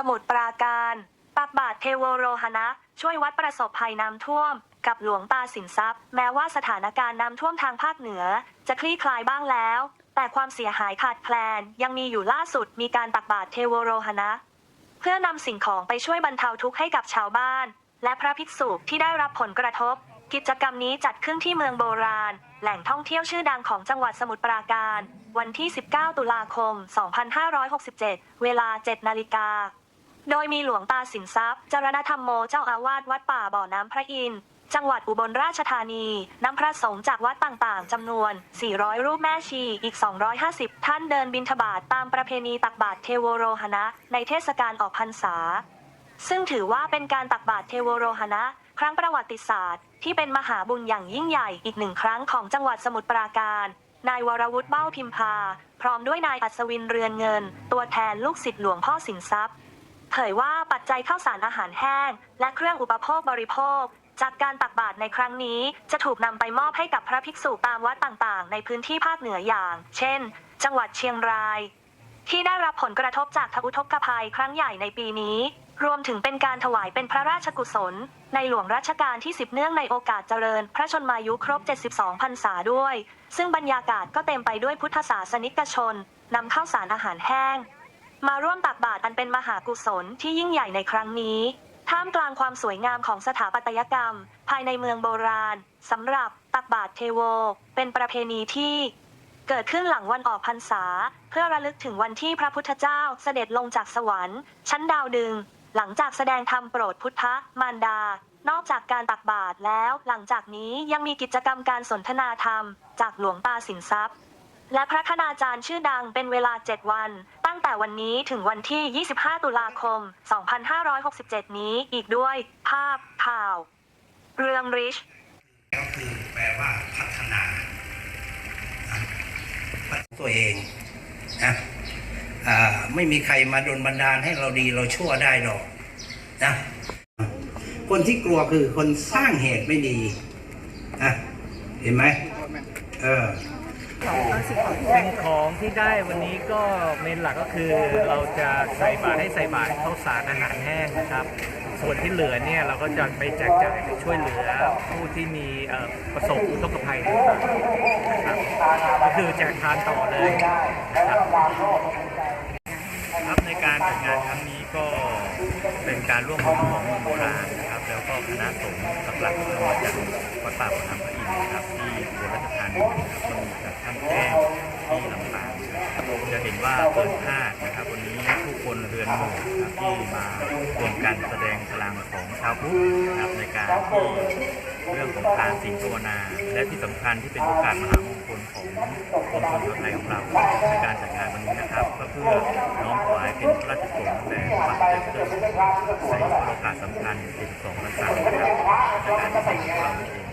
สมุทรปราการตักบาตรเทโวโรหณะช่วยวัดประสบภัยน้ำท่วม กับหลวงตาสินทรัพย์ แม้ว่าสถานการณ์น้ำท่วมทางภาคเหนือ จะคลี่คลายบ้างแล้ว แต่ความเสียหายขาดแคลน ยังมีอยู่ล่าสุดมีการตักบาตรเทโวโรหณะเพื่อนำสิ่งของไปช่วยบรรเทาทุกข์ให้กับชาวบ้าน และพระภิกษุที่ได้รับผลกระทบ กิจกรรมนี้จัดขึ้นที่เมืองโบราณ แหล่งท่องเที่ยวชื่อดังของจังหวัดสมุทรปราการ วันที่ 19 ตุลาคม 2567 เวลา 7 นาฬิกา โดยมีหลวงตาสินทรัพย์จรณธรรมโมเจ้าอาวาสวัดป่าบ่อน้ำพระอินทร์จังหวัดอุบลราชธานีนำพระสงฆ์จากวัดต่างๆจำนวน 400 รูปแม่ชี อีก 250 ท่านเดินบิณฑบาตตามประเพณีตักบาตรเทโวโรหณะ ในเทศกาลออกพรรษา ซึ่งถือว่าเป็นการตักบาตรเทโวโรหณะ ครั้งประวัติศาสตร์ ที่เป็นมหาบุญอย่างยิ่งใหญ่อีกหนึ่งครั้งของจังหวัดสมุทรปราการ นายวรวุฒิเบ้าพิมพา พร้อมด้วยนายอัศวินเรือนเงิน ตัวแทนลูกศิษย์หลวงพ่อสินทรัพย์ ผยว่าปัจจัยข้าวสารอาหารแห้ง และเครื่องอุปโภคบริโภค จากการตักบาตรในครั้งนี้จะถูกนำไปมอบให้กับพระภิกษุตามวัดต่างๆ ในพื้นที่ภาคเหนืออย่าง เช่น จังหวัดเชียงราย ที่ได้รับผลกระทบจากทอุทกภัยครั้งใหญ่ในปีนี้ รวมถึงเป็นการถวายเป็นพระราชกุศล ในหลวงรัชกาลที่ 10 เนื่องในโอกาสเจริญ พระชนมายุครบ 72พรรษาด้วย ซึ่งบรรยากาศก็เต็มไปด้วยพุทธศาสนิกชนนำข้าวสารอาหารแห้ง มาร่วมตักบาตรอันเป็นมหากุศลที่ยิ่งใหญ่ในครั้งนี้ ท่ามกลางความสวยงามของสถาปัตยกรรม ภายในเมืองโบราณสำหรับตักบาตรเทโว เป็นประเพณีที่เกิดขึ้นหลังวันออกพรรษา เพื่อระลึกถึงวันที่พระพุทธเจ้าเสด็จลงจากสวรรค์ ชั้นดาวดึง หลังจากแสดงธรรมโปรดพุทธมารดา นอกจากการตักบาตรแล้ว หลังจากนี้ยังมีกิจกรรมการสนทนาธรรม จากหลวงตาสินทรัพย์ และพระคณาจารย์ชื่อดังเป็นเวลา7วัน ตั้งแต่วันนี้ถึงวันที่ 25 ตุลาคม 2567 นี้อีกด้วย ภาพข่าว เรื่องริชก็คือแปลว่าพัฒนาพัฒนาตัวเองนะไม่มีใครมาดลบันดาลให้เราดีเราชั่วได้หรอกนะคนที่กลัวคือคนสร้างเหตุไม่ดีนะเห็นไหมเออ สิ่งของที่ได้วันนี้ก็เมนหลักก็คือเราจะใส่บาตรให้ใส่บาตรข้าวสารอาหารแห้งนะครับ ส่วนที่เหลือเนี่ยเราก็จะไปแจกจ่ายไปช่วยเหลือผู้ที่มีเอ่อประสบอุทกภัยต่างๆนะครับก็คือแจกทานต่อเลยนะครับครับในการจัดงานครั้งนี้ก็เป็นการร่วมมือของเมืองโบราณนะครับ แล้วก็คณะสงฆ์หลักๆก็มาจากวัดป่าประธรรมพระอินทร์นะครับที่อุบลราชธานี ว่าเกินคานะครับวันนี้ผู้คนเรือนหมู่นะครับที่มารวมกันแสดงพลังของชาวพุทธนะครับในการที่เรื่องของการสิงภาวนา และที่สำคัญที่เป็นโอกาสมหามงคลของกรมชนไทยของเราในการจัดงานวันนี้นะครับ ก็เพื่อน้อมถวายเป็นพระราชกุศลแด่พระบาทสมเด็จพระเจ้าอยู่หัวในโอกาสสำคัญ12พรรษานะครับในการที่ของเรานั่นเอง